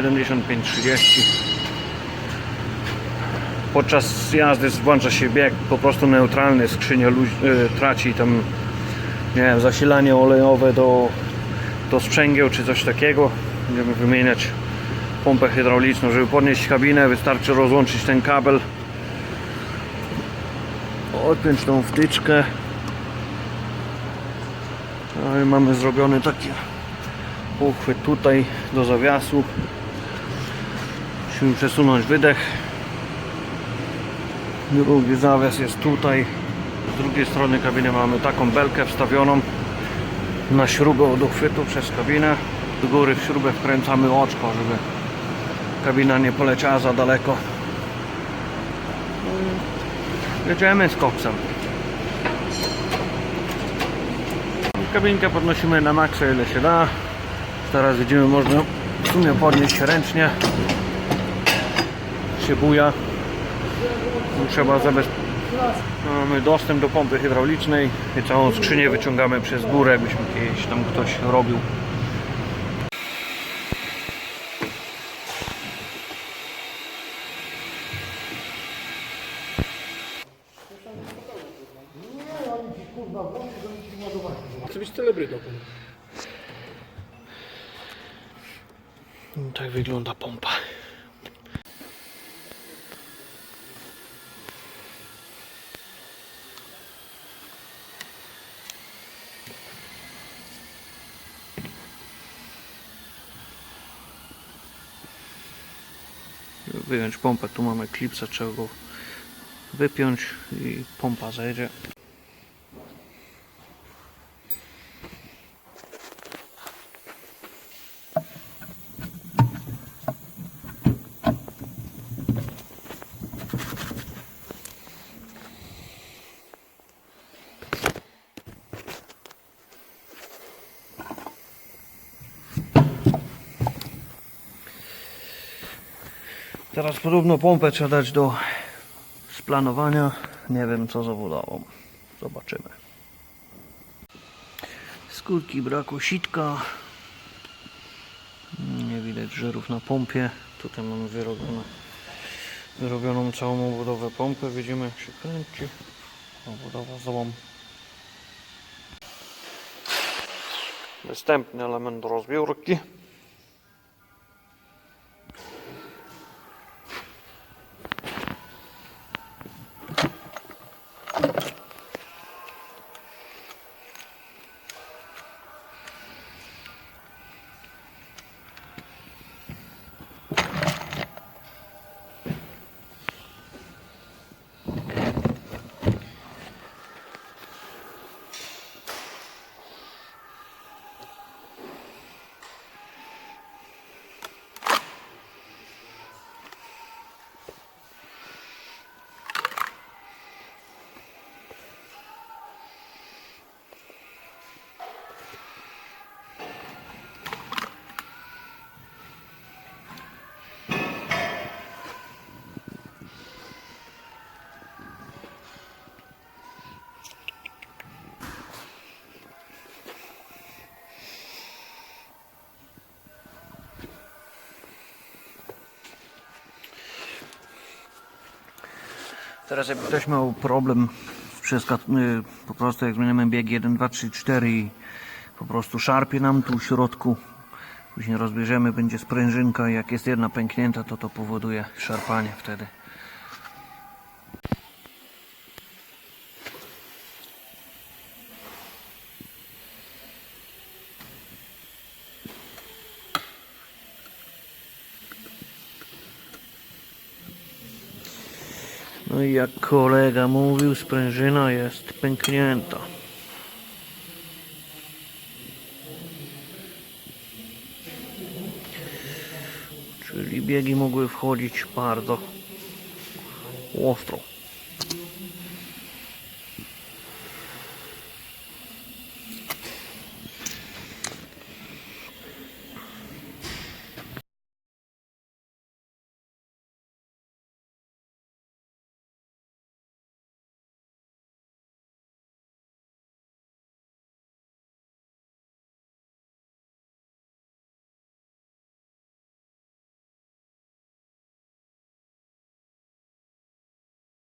75-30 Podczas jazdy włącza się bieg po prostu neutralny, skrzynia y, traci tam nie wiem, zasilanie olejowe do, do sprzęgieł czy coś takiego. Będziemy wymieniać pompę hydrauliczną, żeby podnieść kabinę wystarczy rozłączyć ten kabel odpiąć tą wtyczkę. No i mamy zrobiony taki uchwyt tutaj do zawiasu musimy przesunąć wydech. Drugi zawias jest tutaj. Z drugiej strony kabiny mamy taką belkę wstawioną na śrubę od uchwytu przez kabinę. Do góry w śrubę wkręcamy oczko żeby kabina nie poleciała za daleko. Jedziemy z koksem. Kabinkę podnosimy na maksa ile się da. Teraz widzimy można w sumie podnieść ręcznie się buja. Trzeba zabezpieczyć mamy dostęp do pompy hydraulicznej i całą skrzynię wyciągamy przez górę jakbyśmy kiedyś tam ktoś robił. Chcę być celebrytą. tak wygląda pompa wyjąć pompę, tu mamy klipsa, trzeba go wypiąć i pompa zejdzie. Teraz podobno pompę trzeba dać do splanowania. Nie wiem co zawodowo. Zobaczymy. Skutki braku sitka. Nie widać żerów na pompie. Tutaj mamy wyrobione, wyrobioną całą obudowę pompy. Widzimy jak się kręci. Obudowa złom. Następny element rozbiórki. Teraz jakby ktoś miał problem z przeska- y, po prostu jak zmieniamy bieg 1, 2, 3, 4 i po prostu szarpie nam tu w środku, później rozbierzemy, będzie sprężynka jak jest jedna pęknięta, to to powoduje szarpanie wtedy. No i jak kolega mówił, sprężyna jest pęknięta. Czyli biegi mogły wchodzić bardzo ostro.